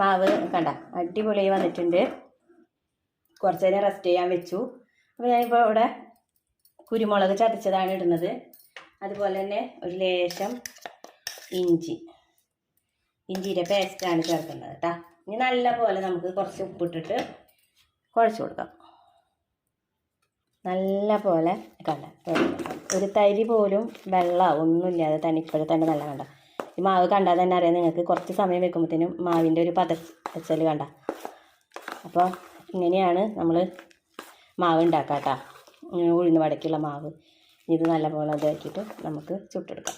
മാവ് കണ്ട അടിപൊളിയായി വന്നിട്ടുണ്ട്. കുറച്ച് നേരം റെസ്റ്റ് ചെയ്യാൻ വെച്ചു. അപ്പോൾ ഞാനിപ്പോൾ ഇവിടെ കുരുമുളക് ചതച്ചതാണ് ഇടുന്നത്. അതുപോലെ തന്നെ ഒരു ലേശം ഇഞ്ചി. ഇഞ്ചിയുടെ പേസ്റ്റാണ് ചേർക്കുന്നത് കേട്ടോ ഇനി നല്ല പോലെ നമുക്ക് കുറച്ച് ഉപ്പിട്ടിട്ട് കുഴച്ച് കൊടുക്കാം. നല്ല പോലെ കണ്ട ഒരു തരി പോലും വെള്ളം ഒന്നുമില്ലാതെ തന്നെ ഇപ്പോഴത്തെ തന്നെ നല്ല കണ്ട. ഈ മാവ് കണ്ടാൽ തന്നെ അറിയാം. നിങ്ങൾക്ക് കുറച്ച് സമയം വെക്കുമ്പോഴത്തേനും മാവിന്റെ ഒരു പതച്ചൽ കണ്ട. അപ്പോൾ ഇങ്ങനെയാണ് നമ്മൾ മാവ് ഉണ്ടാക്കുക കേട്ടോ ഉഴുന്ന് വടക്കുള്ള മാവ്. ഇത് നല്ലപോലെ ഇതാക്കിയിട്ട് നമുക്ക് ചുട്ടെടുക്കാം.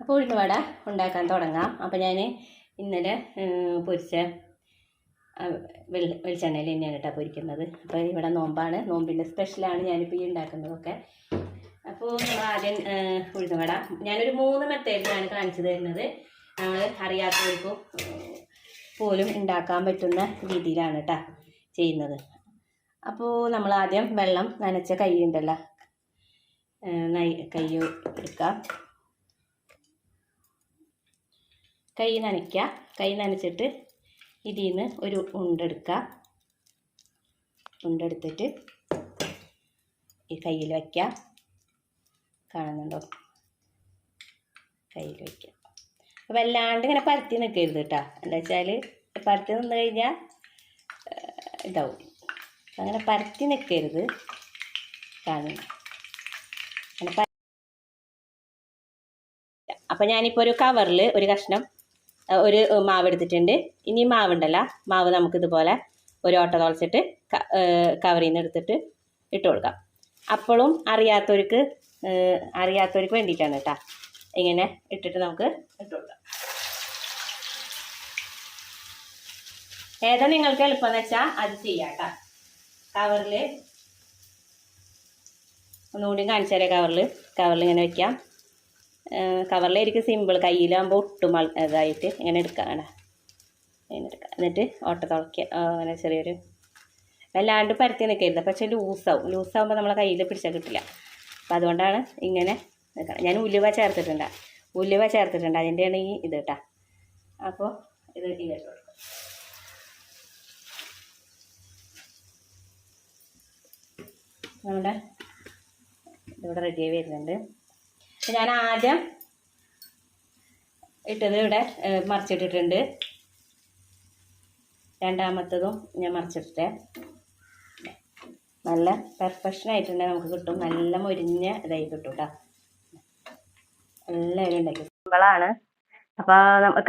അപ്പോൾ ഉഴുന്ന് വട ഉണ്ടാക്കാൻ തുടങ്ങാം. അപ്പോൾ ഞാൻ ഇന്നലെ പൊരിച്ച വെളിച്ചെണ്ണയിൽ തന്നെയാണ് കേട്ടോ പൊരിക്കുന്നത്. അപ്പോൾ ഇവിടെ നോമ്പാണ്. നോമ്പിന്റെ സ്പെഷ്യലാണ് ഞാനിപ്പോൾ ഈ ഉണ്ടാക്കുന്നതൊക്കെ. അപ്പോൾ നമ്മൾ ആദ്യം ഏഹ്, ഉഴുന്ന് ഞാനൊരു മൂന്ന് മെത്തേഡിലാണ് കാണിച്ചു തരുന്നത്. നമ്മൾ അറിയാത്തവർക്കും പോലും ഉണ്ടാക്കാൻ പറ്റുന്ന രീതിയിലാണ് കേട്ടോ ചെയ്യുന്നത്. അപ്പോൾ നമ്മൾ ആദ്യം വെള്ളം നനച്ച കൈ ഉണ്ടല്ലോ കൈ എടുക്കാം. കൈ നനയ്ക്കുക കൈ നനച്ചിട്ട് ഇതിൽ നിന്ന് ഒരു ഉണ്ടെടുക്കുക ഉണ്ടെടുത്തിട്ട് ഈ കയ്യിൽ വയ്ക്കുക കാണുന്നുണ്ടോ? കയ്യിൽ വയ്ക്കുക അപ്പോൾ വല്ലാണ്ട് ഇങ്ങനെ പരത്തി നിൽക്കരുത് കേട്ടോ. എന്താ വെച്ചാൽ പരത്തി നിന്ന് കഴിഞ്ഞാൽ ഇതാവും. അങ്ങനെ പരത്തി നിൽക്കരുത് കാണുന്നു. അങ്ങനെ അപ്പം ഞാനിപ്പോൾ ഒരു കവറിൽ ഒരു കഷ്ണം ഒരു മാവ് എടുത്തിട്ടുണ്ട്. ഇനി മാവുണ്ടല്ലോ മാവ് നമുക്കിതുപോലെ ഒരു ഓട്ട തുളച്ചിട്ട് കവറിൽ നിന്ന് എടുത്തിട്ട് ഇട്ട് കൊടുക്കാം. അപ്പോഴും അറിയാത്തവർക്ക് അറിയാത്തവർക്ക് വേണ്ടിയിട്ടാണ് കേട്ടോ. ഇങ്ങനെ ഇട്ടിട്ട് നമുക്ക് ഇട്ട് ഏതാ നിങ്ങൾക്ക് എളുപ്പം എന്ന് വെച്ചാൽ അത് ചെയ്യാം കേട്ടോ. കവറിൽ ഒന്നുകൂടി കാണിച്ചു തരാം കവറിൽ കവറിൽ ഇങ്ങനെ വെക്കാം. കവറിലായിരിക്കും സിമ്പിൾ കയ്യിലാകുമ്പോൾ ഒട്ടും ഇതായിട്ട് ഇങ്ങനെ എടുക്കാം അങ്ങനെ ഇങ്ങനെ എടുക്കാം. എന്നിട്ട് ഓട്ട തുളയ്ക്കുക അങ്ങനെ ചെറിയൊരു വല്ലാണ്ട് പരത്തി നിൽക്കരുത് പക്ഷേ ലൂസാവും. ലൂസാവുമ്പോൾ നമ്മളെ കയ്യിൽ പിടിച്ചാൽ കിട്ടില്ല. അപ്പം അതുകൊണ്ടാണ് ഇങ്ങനെ നിൽക്കണം ഞാൻ ഉലുവ ചേർത്തിട്ടുണ്ട്. ഉലുവ ചേർത്തിട്ടുണ്ട്. അതിന്റെയാണ് ഈ ഇത് കേട്ടോ അപ്പോൾ ഇത് കൊടുക്കും. നമ്മുടെ ഇതിവിടെ റെഡിയായി വരുന്നുണ്ട്. ഞാൻ ആദ്യം ഇട്ടത് ഇവിടെ മറിച്ചിട്ടിട്ടുണ്ട്. രണ്ടാമത്തതും ഞാൻ മറിച്ചിട്ടേ നല്ല പെർഫെക്ഷൻ ആയിട്ടുണ്ടെങ്കിൽ നമുക്ക് കിട്ടും. നല്ല മൊരിഞ്ഞ ഇതായി കിട്ടും കേട്ടോ എല്ലാവരും ഉണ്ടാക്കി. സിമ്പിളാണ്. അപ്പോൾ നമുക്ക്